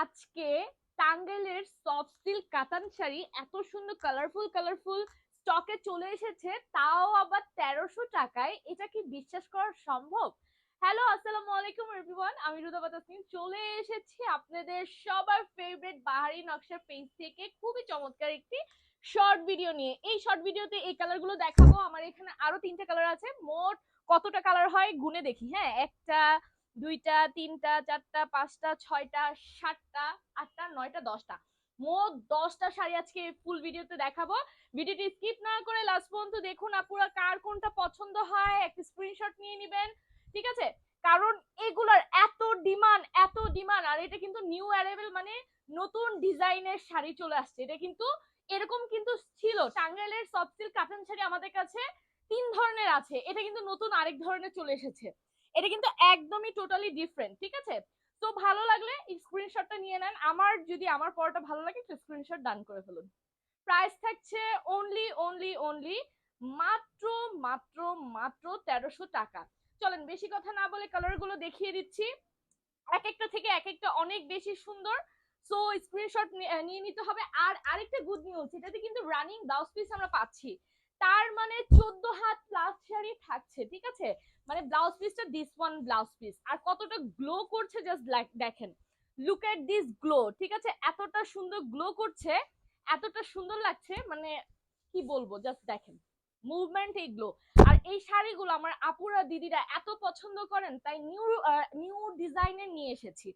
আজকে টাঙ্গেলের soft silk কাতান শাড়ি এত সুন্দর কালারফুল কালারফুল স্টকে চলে এসেছে, তাও আবার তেরোশো টাকায়। এটা কি বিশ্বাস করা সম্ভব? হ্যালো আসসালামু আলাইকুম এভরিওয়ান আমি রুদাবা তাসনিম চলে এসেছি আপনাদের সবার ফেভারিট বাহারি নকশার পেজ থেকে। খুবই চমৎকার একটি শর্ট ভিডিও নিয়ে। এই শর্ট ভিডিওতে এই কালারগুলো দেখাবো। আমার এখানে আরও তিনটা কালার আছে। মোট কতটা কালার হয়? গুনে দেখি। হ্যাঁ একটা দুইটা, তিনটা, চারটা, পাঁচটা, ছয়টা, সাতটা, আটটা, নয়টা, দশটা। মোট দশটা শাড়ি আজকে ফুল ভিডিওতে দেখাবো। ভিডিওটি স্কিপ না করে লাস্ট পর্যন্ত দেখুন আপুরা কার কোনটা পছন্দ হয়, একটা স্ক্রিনশট নিয়ে নেবেন, ঠিক আছে? কারণ এগুলার এত ডিমান্ড এত ডিমান্ড আর এটা কিন্তু নিউ অ্যারাইভেল মানে নতুন ডিজাইনের শাড়ি চলে আসছে। এটা কিন্তু এরকম কিন্তু ছিল। টাঙ্গাইলের সফট সিল্ক কাতান শাড়ি আমাদের কাছে তিন ধরনের আছে। এটা কিন্তু নতুন আরেক ধরনের চলে এসেছে। এটা কিন্তু একদমই টোটালি ডিফারেন্ট ঠিক আছে? তো ভালো লাগলে স্ক্রিনশটটা নিয়ে নেন। আমার যদি আমার পরটা ভালো লাগে, একটু স্ক্রিনশট ডান করে ফেলুন। প্রাইস থাকছে অনলি অনলি অনলি মাত্র মাত্র মাত্র তেরোশো টাকা। চলেন, বেশি কথা না বলে কালারগুলো দেখিয়ে দিচ্ছি। এক একটা থেকে এক একটা অনেক বেশি সুন্দর। সো স্ক্রিনশট নিয়ে নিতে হবে। আর আরেকটা গুড নিউজ এটাতে কিন্তু রানিং ব্লাউজ পিস আমরা পাচ্ছি। তার মানে চোদ্দ হাত প্লাস শাড়ি থাকছে, ঠিক আছে? মানে ব্লাউজ পিসটা দিস ওয়ান ব্লাউজ পিস আর কতটা গ্লো করছে জাস্ট দেখেন। লুক এট দিস গ্লো ঠিক আছে? এতটা সুন্দর গ্লো করছে, এতটা সুন্দর লাগছে মানে কি বলব? জাস্ট দেখেন মুভমেন্ট এই গ্লো আর এই শাড়িগুলো আমার আপুরা, দিদিরা এত পছন্দ করেন, তাই নিউ নিউ ডিজাইনের নিয়ে এসেছি।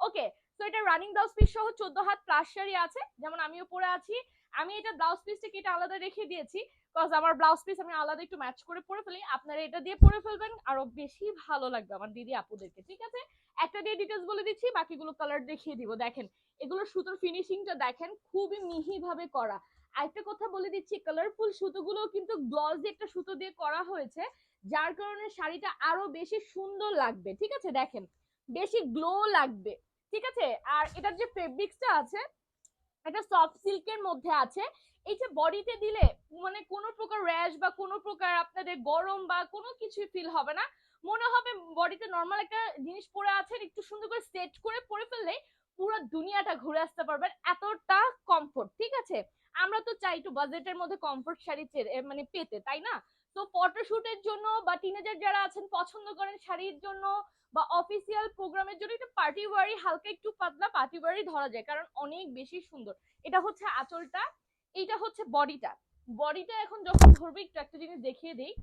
ওকে তো এটা রানিং ব্লাউজ পিস সহ চোদ্দ হাত প্লাস শাড়ি আছে, যেমন আমিও পরে আছি। আমি এটা ব্লাউজ পিসটাকে এটা আলাদা রেখে দিয়েছি। বিকজ আমার ব্লাউজ পিস আমি আলাদা একটু ম্যাচ করে পরে ফেলি, আপনারা এটা দিয়ে পরে ফেলবেন, আরও বেশি ভালো লাগবে আমার দিদি আপুদেরকে, ঠিক আছে? একটা দিয়ে ডিটেলস বলে দিচ্ছি, বাকিগুলো কালার দেখিয়ে দিব। দেখেন, এগুলো সুতোর ফিনিশিংটা দেখেন, খুবই মিহি ভাবে করা। আরেকটা কথা বলে দিচ্ছি কালারফুল সুতোগুলো কিন্তু গ্লসি একটা সুতো দিয়ে করা হয়েছে, যার কারণে শাড়িটা আরও বেশি সুন্দর লাগবে, ঠিক আছে? দেখেন, বেশি গ্লো লাগবে, ঠিক আছে? আর এটার যে ফেব্রিক্সটা আছে এটা সফট সিল্কের মধ্যে আছে। এই যে বডিতে দিলে মানে কোনো প্রকার র্যাশ বা কোনো প্রকার আপনাদের গরম বা কোনো কিছু ফিল হবে না। মনে হবে বডিতে নর্মাল একটা জিনিস পরে আছেন, একটু সুন্দর করে সেট করে পরে ফেললে পুরো দুনিয়াটা ঘুরে আসতে পারবেন। এতটা কমফোর্ট ঠিক আছে? আমরা তো চাই একটু বাজেটের মধ্যে কমফোর্ট শাড়ি মানে পেতে, তাই না? তো ফটোশুটের জন্য বা টিনেজার যারা আছেন, পছন্দ করেন শাড়ির জন্য বা অফিসিয়াল প্রোগ্রামের জন্য একটু পার্টি ওয়ারি হালকা একটু পাতলা পার্টি ওয়ারি ধরা যায়, কারণ অনেক বেশি সুন্দর। এটা হচ্ছে আঁচলটা, এইটা হচ্ছে বডিটা বডিটা এখন যখন ধরবে, একটু একটা জিনিস দেখিয়ে দিই।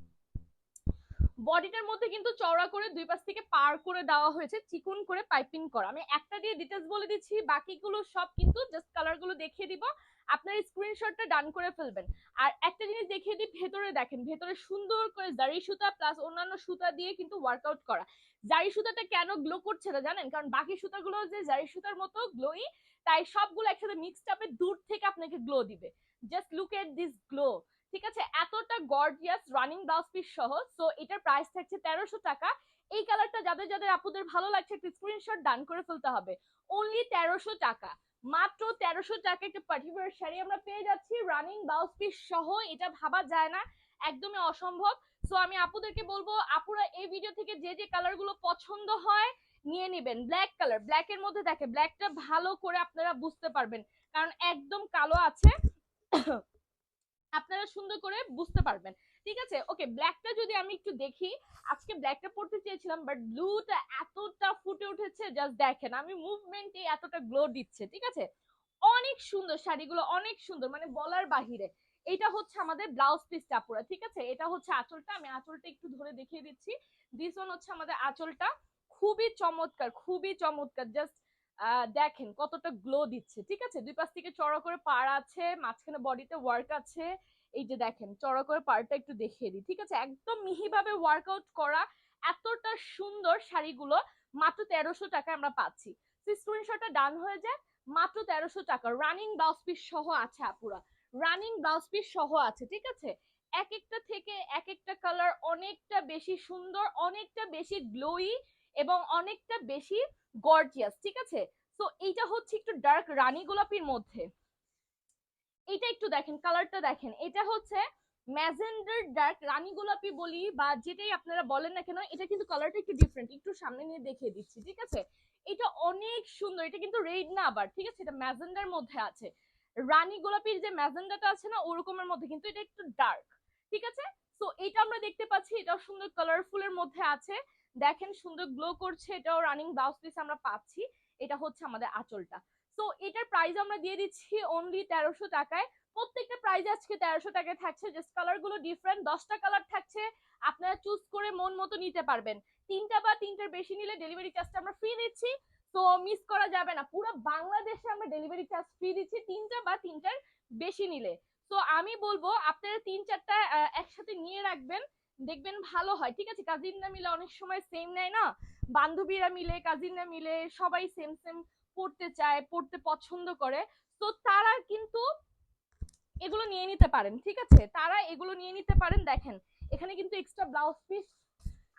বডিটার মধ্যে কিন্তু চওড়া করে দুই পাশ থেকে পার করে দেওয়া হয়েছে, চিকন করে পাইপিং করা। আমি একটা দিয়ে ডিটেলস বলে দিচ্ছি, বাকিগুলো সব কিন্তু জাস্ট কালারগুলো দেখিয়ে দিব। আপনার স্ক্রিনশটটা ডান করে ফেলবেন। আর একটা জিনিস দেখিয়ে দিই, ভেতরে দেখেন, ভেতরে সুন্দর করে জারি সুতা প্লাস অন্যান্য সুতা দিয়ে কিন্তু ওয়ার্কআউট করা। জারি সুতাটা কেন গ্লো করছে না জানেন? কারণ বাকি সুতাগুলো যে জারি সুতার মতো গ্লোই তাই সবগুলো একসাথে মিক্সড আপে দূর থেকে আপনাকে গ্লো দিবে। Just look at this glow ঠিক আছে? এতটা গর্জিয়াস রানিং ব্লাউজ পিস সহ সো এটার প্রাইস থাকছে তেরোশো টাকা। এই কালারটা যাদের যাদের আপুদের ভালো লাগছে, একটা স্ক্রিনশট ডান করে ফেলতে হবে। অনলি তেরোশো টাকা। মাত্র তেরোশো টাকা একটা পার্টিকুলার শাড়ি আমরা পেয়ে যাচ্ছি। রানিং ব্লাউজ পিস সহ, এটা ভাবা যায় না। একদমই অসম্ভব। সো আমি আপুদেরকে বলব, আপুরা এই ভিডিও থেকে যে যে কালারগুলো পছন্দ হয়, নিয়ে নেবেন। ব্ল্যাক কালার ব্ল্যাক এর মধ্যে দেখে ব্ল্যাকটা ভালো করে আপনারা বুঝতে পারবেন। কারণ একদম কালো আছে। আপনারা সুন্দর করে বুঝতে পারবেন। ঠিক আছে? ওকে ব্ল্যাকটা যদি আমি একটু দেখি, আজকে ব্ল্যাকটা পড়তে চেয়েছিলাম বাট ব্লুটা এতটা ফুটে উঠেছে জাস্ট দেখেন, আমি মুভমেন্টে এতটা গ্লো দিচ্ছে, ঠিক আছে? অনেক সুন্দর শাড়িগুলো, অনেক সুন্দর মানে বলার বাহিরে। এটা হচ্ছে আমাদের ব্লাউজ পিসটা পুরো, ঠিক আছে? এটা হচ্ছে আঁচলটা, আমি আঁচলটা একটু ধরে দেখিয়ে দিচ্ছি। দিস ওয়ান হচ্ছে আমাদের আঁচলটা, খুবই চমৎকার খুবই চমৎকার জাস্ট দেখেন কতটা গ্লো দিচ্ছে, ঠিক আছে? দুই পাশ থেকে চড়া করে পাড় আছে, মাঝখানে বডিতে ওয়ার্ক আছে। এই যে দেখেন, চড়া করে পারটা একটু দেখিয়ে দিই, ঠিক আছে? একদম মিহিভাবে ওয়ার্কআউট করা এতটা সুন্দর শাড়িগুলো মাত্র তেরোশো টাকায় আমরা পাচ্ছি। স্ক্রিনশটটা ডান হয়ে যায় মাত্র তেরোশো টাকা। রানিং ব্লাউজ পিস সহ আছে আপুরা। রানিং ব্লাউজ পিস সহ আছে, ঠিক আছে? এক একটা থেকে এক একটা কালার অনেকটা বেশি সুন্দর, অনেকটা বেশি গ্লোই এবং অনেকটা বেশি গর্জিয়াস ঠিক আছে? তো এইটা হচ্ছে একটু ডার্ক রানী গোলাপির মধ্যে। এটা একটু দেখেন কালারটা দেখেন। এটা হচ্ছে ম্যাজেন্ডার ডার্ক, রানী গোলাপি বলি বা যেটাই আপনারা বলেন না কেন, এটা কিন্তু কালারটা একটু ডিফারেন্ট একটু সামনে নিয়ে দেখিয়ে দিচ্ছি, ঠিক আছে? এটা অনেক সুন্দর, এটা কিন্তু রেড না আবার, ঠিক আছে? এটা ম্যাজেন্ডার মধ্যে আছে। রানী গোলাপির যে ম্যাজেন্ডাটা আছে না, ওরকমের মধ্যে কিন্তু এটা একটু ডার্ক ঠিক আছে? তো এটা আমরা দেখতে পাচ্ছি, এটাও সুন্দর কালারফুলের মধ্যে আছে। দেখেন, সুন্দর গ্লো করছে, এটাও রানিং ব্লাউজ পিস আমরা পাচ্ছি। এটা হচ্ছে আমাদের আঁচলটা। তো এটার প্রাইস আমরা দিয়ে দিচ্ছি অনলি তেরোশো টাকায়। প্রত্যেকটা প্রাইস আজকে তেরোশো টাকায় থাকছে। জাস্ট কালারগুলো ডিফারেন্ট দশটা কালার থাকছে। আপনারা চুজ করে মন মতো নিতে পারবেন। তিনটা বা তিনটার বেশি নিলে ডেলিভারি চার্জটা আমরা ফ্রি দিচ্ছি। তো মিস করা যাবে না। পুরো বাংলাদেশে আমরা ডেলিভারি চার্জ ফ্রি দিচ্ছি তিনটা বা তিনটার বেশি নিলে। তো আমি বলব আপনারা তিন চারটা একসাথে নিয়ে রাখবেন। দেখবেন ভালো হয়। ঠিক আছে? কাজিনরা মিলে অনেক সময় সেম নেয় না? বান্ধবীরা মিলে কাজিনরা মিলে সবাই সেম সেম পড়তে চায়, পড়তে পছন্দ করে, তো তারা কিন্তু এগুলো নিয়ে নিতে পারেন, ঠিক আছে? তারা এগুলো নিয়ে নিতে পারেন, দেখেন, এখানে কিন্তু এক্সট্রা ব্লাউজ পিস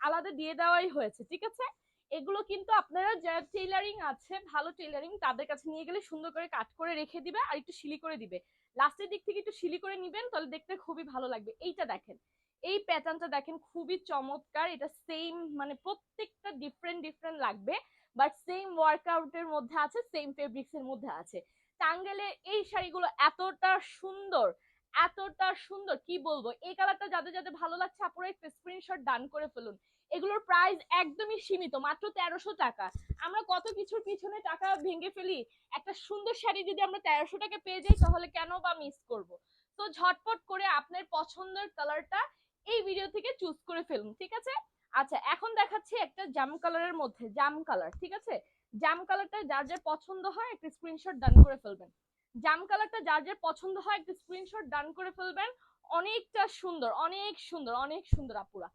আলাদা দিয়ে দেওয়াই হয়েছে, ঠিক আছে? এগুলো কিন্তু আপনারা যারা টেইলারিং আছে, ভালো টেইলারিং তাদের কাছে নিয়ে গেলে সুন্দর করে কাট করে রেখে দিবে আর একটু শিলি করে দিবে। লাস্টের দিক থেকে একটু শিলি করে নিবেন, তাহলে দেখতে খুবই ভালো লাগবে। এইটা দেখেন, এই প্যাটার্নটা দেখেন, খুবই চমৎকার, এটা সেম মানে প্রত্যেকটা ডিফারেন্ট ডিফারেন্ট লাগবে। বাট সেম ওয়ার্কআউটের মধ্যে আছে সেম ফেব্রিক্স এর মধ্যে আছে। টাঙ্গেলের এই শাড়িগুলো এতটা সুন্দর এতটা সুন্দর, কি বলব? এই কালারটা যাদের যাদের ভালো লাগছে, আপুরা একটা স্ক্রিনশট ডান করে ফেলুন। এগুলোর প্রাইস একদমই সীমিত, মাত্র তেরোশো টাকা। আমরা কত কিছুর পিছনে টাকা ভেঙে ফেলি? একটা সুন্দর শাড়ি যদি আমরা তেরোশো টাকা পেয়ে যাই, তাহলে কেন বা মিস করব? তো ঝটপট করে আপনার পছন্দের কালারটা এই ভিডিও থেকে চুজ করে ফেলুন, ঠিক আছে? আচ্ছা এখন দেখাচ্ছি একটা জাম কালারের মধ্যে, জাম কালার, ঠিক আছে? জাম কালারটা যার যার পছন্দ হয় একটা স্ক্রিনশট ডান করে ফেলবেন। জাম কালারটা যার যার পছন্দ হয় একটা স্ক্রিনশট ডান করে ফেলবেন। অনেকটা সুন্দর, অনেক সুন্দর অনেক সুন্দর আপুরা,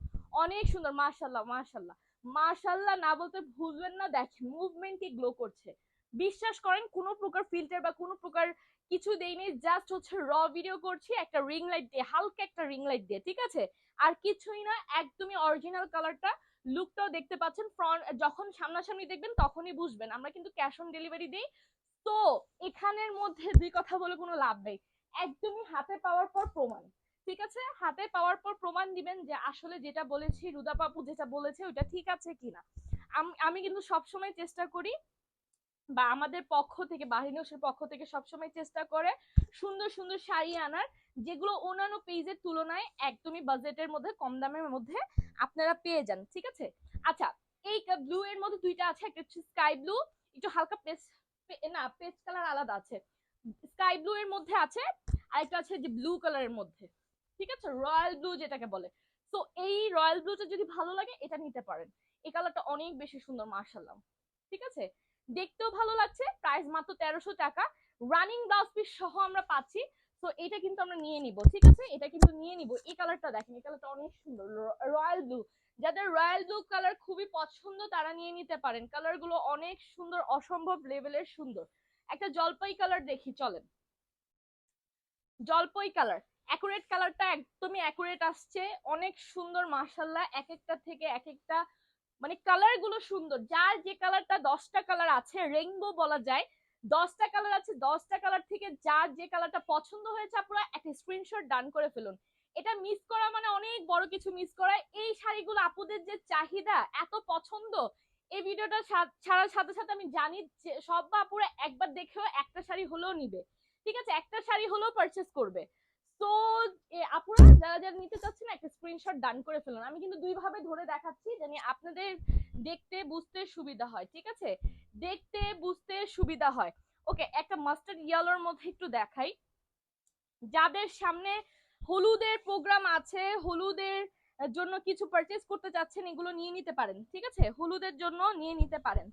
অনেক সুন্দর মাশাল্লাহ মাশাল্লাহ মাশাল্লাহ না বলতে ভুলবেন না, দেখেন মুভমেন্টই গ্লো করছে। বিশ্বাস করেন কোনো প্রকার ফিল্টার বা কোনো প্রকার কিছু দেইনি জাস্ট হচ্ছে র ভিডিও করছি, একটা রিং লাইট দিয়ে, হালকা একটা রিং লাইট দিয়ে, ঠিক আছে? আর কিছুই না, একদমই অরিজিনাল কালারটা লুকটাও দেখতে পাচ্ছেন ফ্রন্ট যখন সামনাসামনি দেখবেন তখনই বুঝবেন। আমরা কিন্তু ক্যাশ অন ডেলিভারি দিই। তো এখানের মধ্যে দুই কথা বলে কোনো লাভ নেই। একদমই হাতে পাওয়ার পর প্রমাণ, ঠিক আছে? হাতে পাওয়ার পর প্রমাণ দিবেন যে আসলে যেটা বলেছি রুদা বাবু যেটা বলেছে ওটা ঠিক আছে কিনা। আমি কিন্তু সবসময় চেষ্টা করি বা আমাদের পক্ষ থেকে বাহিনীর পক্ষ থেকে সবসময় চেষ্টা করে সুন্দর সুন্দর শাড়ি আনার, যেগুলো অন্যান্য পেজের তুলনায় একদমই বাজেটের মধ্যে, কম দামের মধ্যে আপনারা পেয়ে যান, ঠিক আছে? আচ্ছা এই ব্লু এর মধ্যে দুইটা আছে, একটা হচ্ছে স্কাই ব্লু একটু হালকা পেস্ট না পেস্ট কালার আলাদা আছে। স্কাই ব্লু এর মধ্যে আছে আর একটা আছে যে ব্লু কালারের মধ্যে, ঠিক আছে? রয়্যাল ব্লু যেটাকে বলে। তো এই রয়্যাল ব্লুটা যদি ভালো লাগে, এটা নিতে পারেন। এই কালারটা অনেক বেশি সুন্দর মার্শাল্লাহ ঠিক আছে? দেখতেও ভালো লাগছে। প্রাইস মাত্র তেরোশো টাকা। রানিং ব্লাউজ পিস সহ আমরা পাচ্ছি। তো এটা কিন্তু আমরা নিয়ে নিব, ঠিক আছে? এটা কিন্তু নিয়ে নিব। এই কালারটা দেখেন, এই কালারটা অনেক সুন্দর। রয়্যাল ব্লু যাদের রয়্যাল ব্লু কালার খুবই পছন্দ, তারা নিয়ে নিতে পারেন। কালারগুলো অনেক সুন্দর, অসম্ভব লেভেলের সুন্দর। একটা জলপাই কালার দেখি, চলেন। জলপাই কালার অ্যাকুরেট কালারটা একদমই অ্যাকুরেট আসছে। অনেক সুন্দর মার্শাল্লাহ এক একটা থেকে এক একটা মানে কালারগুলো সুন্দর। যার যে কালারটা দশটা কালার আছে রেইনবো বলা যায়, দশটা কালার আছে, দশটা কালার থেকে যার যে কালারটা পছন্দ হয়েছে, আপনারা একটা স্ক্রিনশট ডান করে ফেলুন। এটা মিস করা মানে অনেক বড় কিছু মিস করা। এই শাড়িগুলো আপুদের যে চাহিদা, এত পছন্দ, এই ভিডিওটা ছাড়ার সাথে সাথে আমি জানি সব আপুরা একবার দেখেও একটা শাড়ি হলেও নিবে। ঠিক আছে? একটা শাড়ি হলেও পারচেস করবে। তো আপুরা যারা যারা নিতে চাচ্ছেন, একটা স্ক্রিনশট ডান করে ফেলুন। আমি কিন্তু দুই ভাবে ধরে দেখাচ্ছি, জানি আপনাদের দেখতে, বুঝতে সুবিধা হয়, ঠিক আছে? দেখতে, বুঝতে সুবিধা হয়। ওকে, একটা মাস্টার্ড ইয়েলোর মধ্যে একটু দেখাই। যাদের সামনে হলুদের প্রোগ্রাম আছে, হলুদের জন্য কিছু পারচেজ করতে চাচ্ছেন, এগুলো নিয়ে নিতে পারেন, ঠিক আছে? হলুদের জন্য নিয়ে নিতে পারেন।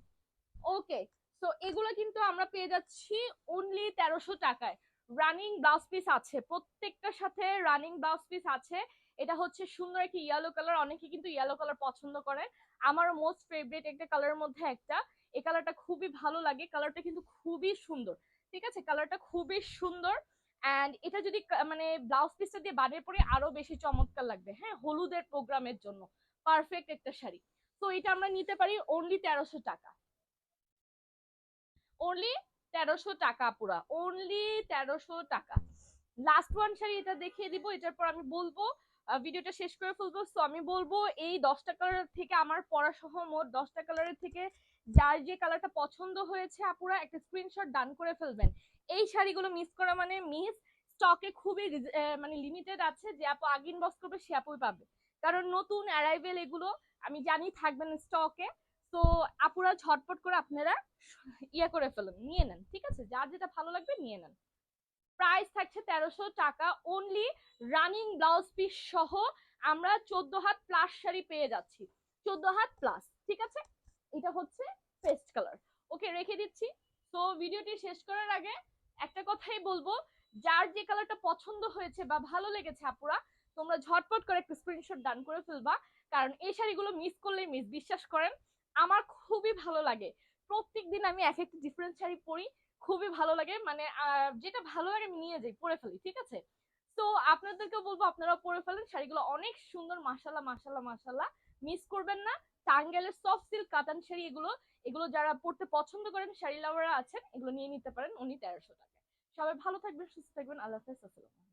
ওকে তো এগুলো কিন্তু আমরা পেয়ে যাচ্ছি অনলি তেরোশো টাকায়। রানিং ব্লাউজ পিস আছে, প্রত্যেকটার সাথে রানিং ব্লাউজ পিস আছে। এটা হচ্ছে সুন্দর একটি ইয়েলো কালার অনেকে কিন্তু ইয়েলো কালার পছন্দ করে। আমার মোস্ট ফেভারিট একটা কালারের মধ্যে একটা। এই কালারটা খুবই ভালো লাগে কালারটা কিন্তু খুবই সুন্দর। ঠিক আছে? কালারটা খুবই সুন্দর অ্যান্ড এটা যদি মানে ব্লাউজ পিসটা দিয়ে বাড়ির পরে, আরও বেশি চমৎকার লাগবে। হ্যাঁ হলুদের প্রোগ্রামের জন্য। পারফেক্ট একটা শাড়ি। তো এটা আমরা নিতে পারি অনলি তেরোশো টাকা। অনলি তেরোশো টাকা পুরা অনলি তেরোশো টাকা। লাস্ট ওয়ান শাড়ি এটা দেখিয়ে দিব, এটার পর আমি বলব ভিডিওটা শেষ করে ফেলব। তো আমি বলব, এই দশটা কালার থেকে আমার পড়া সহ মোট দশটা কালারের থেকে যার যে কালারটা পছন্দ হয়েছে আপুরা, একটা স্ক্রিনশট ডান করে ফেলবেন। এই শাড়িগুলো মিস করা মানে মিস স্টকে খুবই মানে লিমিটেড আছে, যে আপু আগে ইনবক্স করবে সে আপুই পাবে। কারণ নতুন অ্যারাইভেল এগুলো, আমি জানি থাকবেন স্টকে তো আপুরা ঝটপট করে আপনারা ইয়ে করে ফেলুন, নিয়ে নেন, ঠিক আছে? যার যেটা ভালো লাগবে নিয়ে নেন। প্রাইস থাকছে তেরোশো টাকা অনলি রানিং ব্লাউজ পিস সহ আমরা চোদ্দ হাত প্লাস শাড়ি পেয়ে যাচ্ছি। চোদ্দ হাত প্লাস ঠিক আছে? এটা হচ্ছে পেস্ট কালার ওকে, রেখে দিচ্ছি। তো ভিডিওটি শেষ করার আগে একটা কথাই বলব, যার যে কালারটা পছন্দ হয়েছে বা ভালো লেগেছে আপুরা, তোমরা ঝটপট করে একটা স্ক্রিনশট ডান করে ফেলবা। কারণ এই শাড়িগুলো মিস করলে মিস বিশ্বাস করেন আমার খুবই ভালো লাগে। প্রত্যেকদিন আমি এক একটা ডিফারেন্ট শাড়ি পরি, খুবই ভালো লাগে। মানে যেটা ভালো লাগে আমি নিয়ে যাই, পরে ফেলি, ঠিক আছে? তো আপনাদেরকে বলব আপনারা পরে ফেলেন। শাড়িগুলো অনেক সুন্দর মাসাল্লাহ মাসাল্লাহ মাসাল্লাহ মিস করবেন না। টাঙ্গেলের সফট সিল্ক কাতান শাড়ি এগুলো এগুলো যারা পড়তে পছন্দ করেন, শাড়ি লাভাররা আছেন, এগুলো নিয়ে নিতে পারেন। উনি তেরোশো টাকায়। সবাই ভালো থাকবেন, সুস্থ থাকবেন। আল্লাহ হাফেজ, আসসালামু